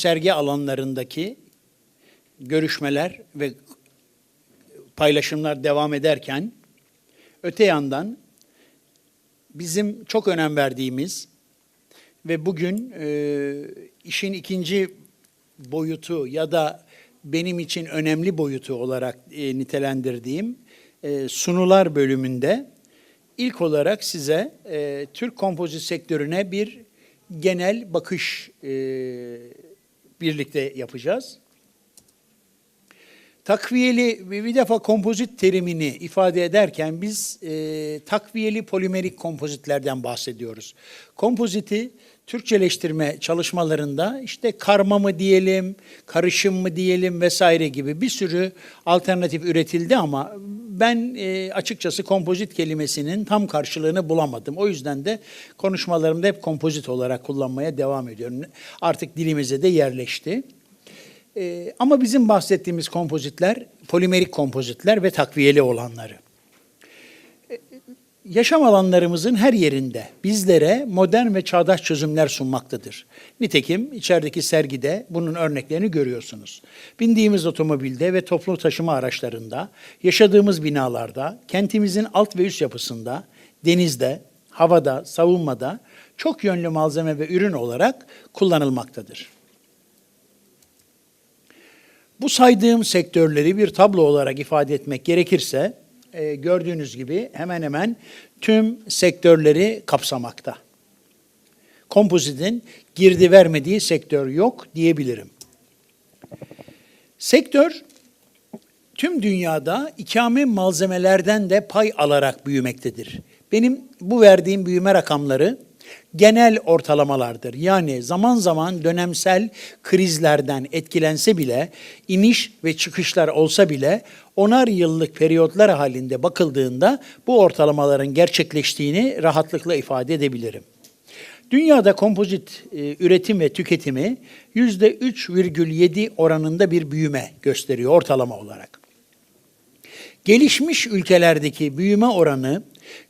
sergi alanlarındaki görüşmeler ve paylaşımlar devam ederken öte yandan bizim çok önem verdiğimiz ve bugün e, işin ikinci boyutu ya da benim için önemli boyutu olarak e, nitelendirdiğim e, sunular bölümünde ilk olarak size e, Türk kompozit sektörüne bir genel bakış e, birlikte yapacağız. Takviyeli bir defa kompozit terimini ifade ederken biz e, takviyeli polimerik kompozitlerden bahsediyoruz. Kompoziti Türkçeleştirme çalışmalarında işte karma mı diyelim, karışım mı diyelim vesaire gibi bir sürü alternatif üretildi ama ben e, açıkçası kompozit kelimesinin tam karşılığını bulamadım. O yüzden de konuşmalarımda hep kompozit olarak kullanmaya devam ediyorum. Artık dilimize de yerleşti. Ee, ama bizim bahsettiğimiz kompozitler polimerik kompozitler ve takviyeli olanları. Yaşam alanlarımızın her yerinde bizlere modern ve çağdaş çözümler sunmaktadır. Nitekim içerideki sergide bunun örneklerini görüyorsunuz. Bindiğimiz otomobilde ve toplu taşıma araçlarında, yaşadığımız binalarda, kentimizin alt ve üst yapısında, denizde, havada, savunmada çok yönlü malzeme ve ürün olarak kullanılmaktadır. Bu saydığım sektörleri bir tablo olarak ifade etmek gerekirse e, gördüğünüz gibi hemen hemen tüm sektörleri kapsamakta. Kompozitin girdi vermediği sektör yok diyebilirim. Sektör tüm dünyada ikame malzemelerden de pay alarak büyümektedir. Benim bu verdiğim büyüme rakamları genel ortalamalardır. Yani zaman zaman dönemsel krizlerden etkilense bile, iniş ve çıkışlar olsa bile onar yıllık periyotlar halinde bakıldığında bu ortalamaların gerçekleştiğini rahatlıkla ifade edebilirim. Dünyada kompozit e, üretim ve tüketimi %3,7 oranında bir büyüme gösteriyor ortalama olarak. Gelişmiş ülkelerdeki büyüme oranı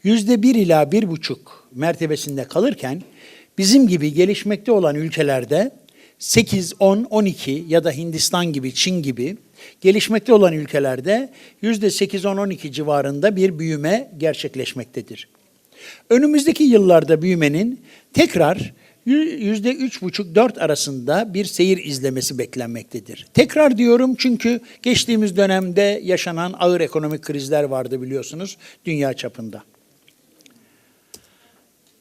%1 ila 1,5 mertebesinde kalırken bizim gibi gelişmekte olan ülkelerde 8, 10, 12 ya da Hindistan gibi, Çin gibi gelişmekte olan ülkelerde %8, 10, 12 civarında bir büyüme gerçekleşmektedir. Önümüzdeki yıllarda büyümenin tekrar yüzde üç buçuk dört arasında bir seyir izlemesi beklenmektedir. Tekrar diyorum çünkü geçtiğimiz dönemde yaşanan ağır ekonomik krizler vardı biliyorsunuz dünya çapında.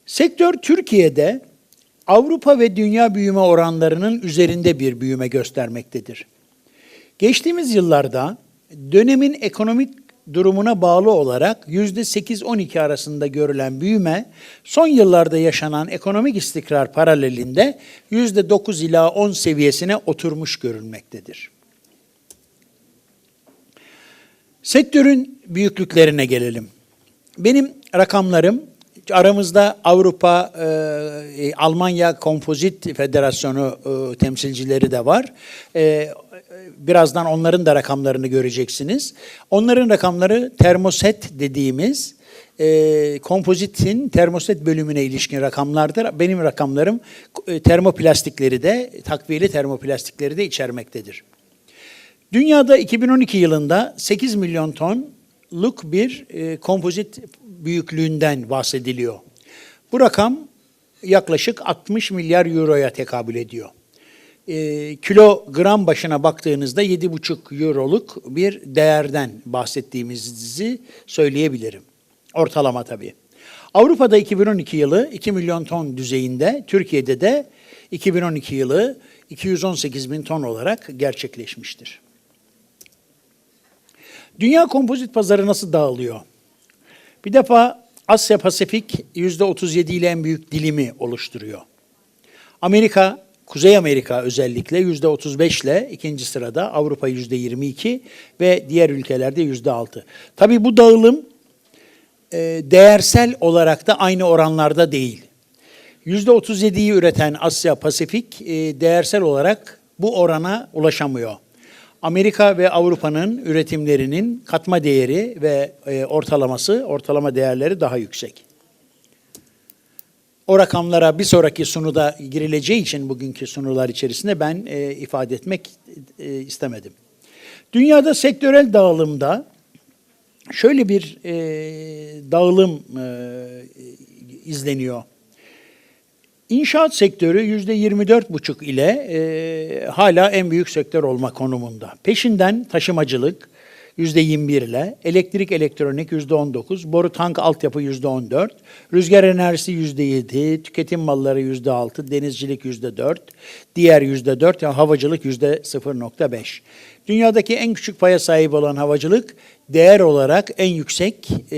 Sektör Türkiye'de Avrupa ve dünya büyüme oranlarının üzerinde bir büyüme göstermektedir. Geçtiğimiz yıllarda dönemin ekonomik durumuna bağlı olarak yüzde 8-12 arasında görülen büyüme, son yıllarda yaşanan ekonomik istikrar paralelinde yüzde 9 ila 10 seviyesine oturmuş görülmektedir. Sektörün büyüklüklerine gelelim. Benim rakamlarım aramızda Avrupa, e, Almanya Kompozit Federasyonu e, temsilcileri de var. E, birazdan onların da rakamlarını göreceksiniz. Onların rakamları termoset dediğimiz e, kompozitin termoset bölümüne ilişkin rakamlardır. Benim rakamlarım e, termoplastikleri de, takviyeli termoplastikleri de içermektedir. Dünyada 2012 yılında 8 milyon tonluk bir e, kompozit büyüklüğünden bahsediliyor. Bu rakam yaklaşık 60 milyar euroya tekabül ediyor. E, kilogram başına baktığınızda 7,5 euroluk bir değerden bahsettiğimizi söyleyebilirim. Ortalama tabii. Avrupa'da 2012 yılı 2 milyon ton düzeyinde, Türkiye'de de 2012 yılı 218 bin ton olarak gerçekleşmiştir. Dünya kompozit pazarı nasıl dağılıyor? Bir defa Asya Pasifik yüzde 37 ile en büyük dilimi oluşturuyor. Amerika, Kuzey Amerika özellikle yüzde 35 ile ikinci sırada, Avrupa yüzde 22 ve diğer ülkelerde yüzde 6. Tabii bu dağılım e, değersel olarak da aynı oranlarda değil. Yüzde 37'yi üreten Asya Pasifik e, değersel olarak bu orana ulaşamıyor. Amerika ve Avrupa'nın üretimlerinin katma değeri ve e, ortalaması, ortalama değerleri daha yüksek. O rakamlara bir sonraki sunuda girileceği için bugünkü sunular içerisinde ben e, ifade etmek e, istemedim. Dünyada sektörel dağılımda şöyle bir dağılım izleniyor. İnşaat sektörü yüzde 24,5 ile e, hala en büyük sektör olma konumunda. Peşinden taşımacılık 21 ile, elektrik elektronik yüzde 19, boru tank altyapı yüzde 14, rüzgar enerjisi yüzde 7, tüketim malları yüzde 6, denizcilik yüzde 4, diğer yüzde 4, yani havacılık yüzde 0.5. Dünyadaki en küçük paya sahip olan havacılık değer olarak en yüksek, e,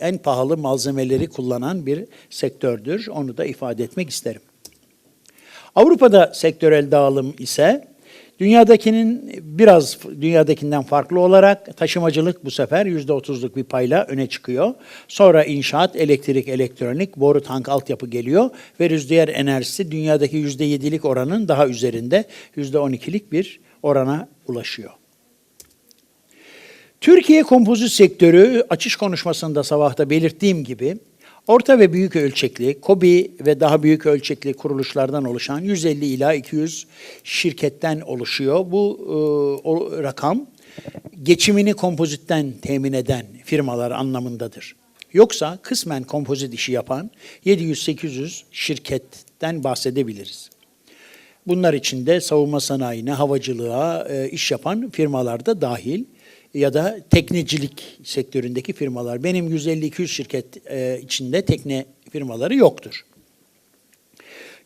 en pahalı malzemeleri kullanan bir sektördür. Onu da ifade etmek isterim. Avrupa'da sektörel dağılım ise dünyadakinin biraz dünyadakinden farklı olarak taşımacılık bu sefer yüzde otuzluk bir payla öne çıkıyor. Sonra inşaat, elektrik, elektronik, boru tank altyapı geliyor ve rüzgar enerjisi dünyadaki yüzde yedilik oranın daha üzerinde yüzde on ikilik bir orana ulaşıyor. Türkiye kompozit sektörü açış konuşmasında sabahta belirttiğim gibi orta ve büyük ölçekli, KOBİ ve daha büyük ölçekli kuruluşlardan oluşan 150 ila 200 şirketten oluşuyor. Bu e, o rakam geçimini kompozitten temin eden firmalar anlamındadır. Yoksa kısmen kompozit işi yapan 700-800 şirketten bahsedebiliriz. Bunlar içinde savunma sanayine, havacılığa e, iş yapan firmalar da dahil ya da teknecilik sektöründeki firmalar. Benim 150-200 şirket e, içinde tekne firmaları yoktur.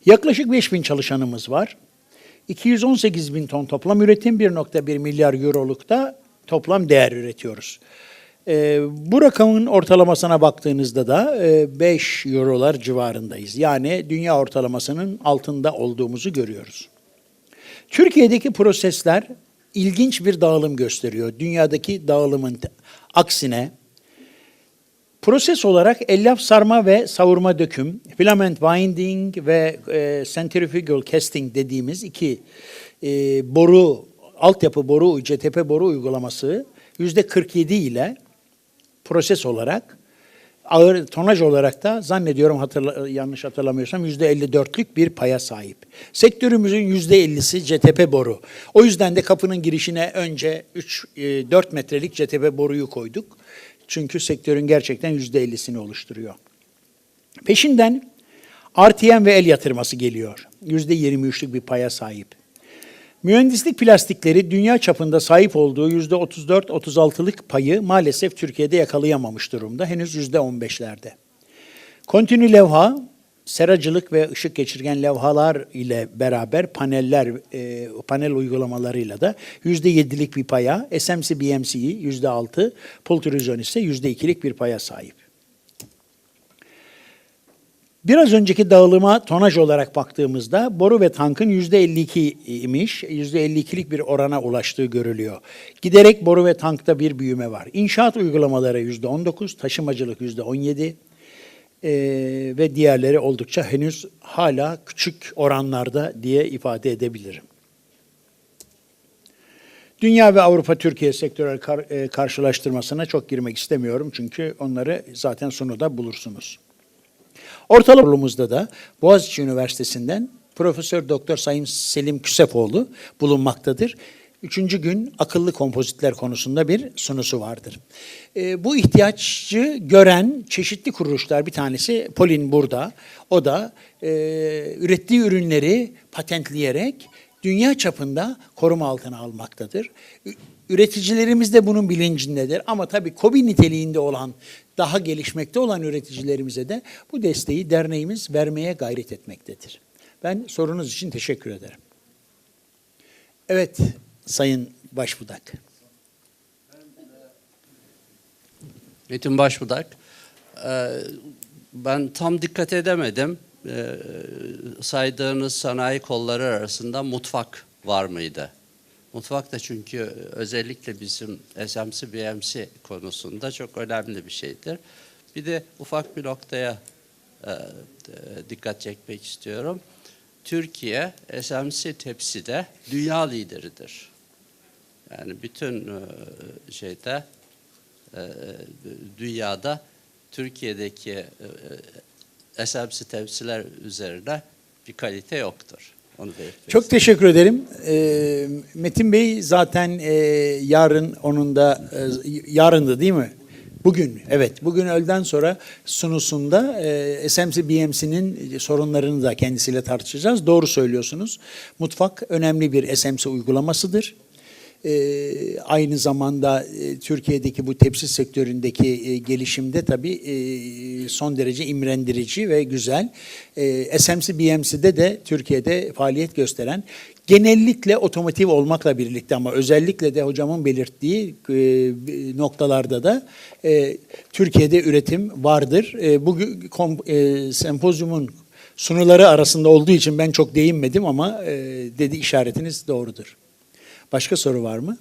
Yaklaşık 5000 çalışanımız var. 218 bin ton toplam üretim, 1.1 milyar eurolukta toplam değer üretiyoruz. E, bu rakamın ortalamasına baktığınızda da e, 5 eurolar civarındayız. Yani dünya ortalamasının altında olduğumuzu görüyoruz. Türkiye'deki prosesler ilginç bir dağılım gösteriyor. Dünyadaki dağılımın aksine proses olarak elyaf sarma ve savurma döküm, filament winding ve e, centrifugal casting dediğimiz iki e, boru, altyapı boru, CTP boru uygulaması yüzde 47 ile proses olarak ağır tonaj olarak da zannediyorum hatırla, yanlış hatırlamıyorsam yüzde 54'lük bir paya sahip. Sektörümüzün yüzde 50'si CTP boru. O yüzden de kapının girişine önce 3-4 metrelik CTP boruyu koyduk. Çünkü sektörün gerçekten yüzde 50'sini oluşturuyor. Peşinden RTM ve el yatırması geliyor. Yüzde 23'lük bir paya sahip. Mühendislik plastikleri dünya çapında sahip olduğu yüzde 34-36'lık payı maalesef Türkiye'de yakalayamamış durumda. Henüz yüzde 15'lerde. Kontinü levha, seracılık ve ışık geçirgen levhalar ile beraber paneller, e, panel uygulamalarıyla da yüzde yedilik bir paya, SMC BMC'yi yüzde altı, pultrizyon ise yüzde ikilik bir paya sahip. Biraz önceki dağılıma tonaj olarak baktığımızda boru ve tankın %52 imiş, %52'lik bir orana ulaştığı görülüyor. Giderek boru ve tankta bir büyüme var. İnşaat uygulamaları %19, taşımacılık %17 ee, ve diğerleri oldukça henüz hala küçük oranlarda diye ifade edebilirim. Dünya ve Avrupa Türkiye sektörel kar, e, karşılaştırmasına çok girmek istemiyorum çünkü onları zaten sunuda bulursunuz. Ortalamamızda da Boğaziçi Üniversitesi'nden Profesör Doktor Sayın Selim Küsefoğlu bulunmaktadır. Üçüncü gün akıllı kompozitler konusunda bir sunusu vardır. E, bu ihtiyacı gören çeşitli kuruluşlar bir tanesi Polin burada. O da e, ürettiği ürünleri patentleyerek dünya çapında koruma altına almaktadır. Üreticilerimiz de bunun bilincindedir ama tabii KOBİ niteliğinde olan, daha gelişmekte olan üreticilerimize de bu desteği derneğimiz vermeye gayret etmektedir. Ben sorunuz için teşekkür ederim. Evet, Sayın Başbudak. Metin Başbudak. Ee, Ben tam dikkat edemedim. Ee, Saydığınız sanayi kolları arasında mutfak var mıydı? Mutfak da çünkü özellikle bizim SMC, BMC konusunda çok önemli bir şeydir. Bir de ufak bir noktaya e, e, dikkat çekmek istiyorum. Türkiye SMC tepside dünya lideridir. Yani bütün e, şeyde e, dünyada Türkiye'deki e, SMC tepsiler üzerine bir kalite yoktur. Onu belirtmek Çok teşekkür ederim. Ee, Metin Bey zaten e, yarın onun da e, yarındı değil mi? Bugün evet bugün öğleden sonra sunusunda e, SMC BMC'nin sorunlarını da kendisiyle tartışacağız. Doğru söylüyorsunuz. Mutfak önemli bir SMC uygulamasıdır. Ee, aynı zamanda e, Türkiye'deki bu tepsi sektöründeki e, gelişimde tabii e, son derece imrendirici ve güzel. E, SMC BMC'de de Türkiye'de faaliyet gösteren genellikle otomotiv olmakla birlikte ama özellikle de hocamın belirttiği e, noktalarda da e, Türkiye'de üretim vardır. E, bugün kom- e, sempozyumun sunuları arasında olduğu için ben çok değinmedim ama e, dedi işaretiniz doğrudur. Başka soru var mı?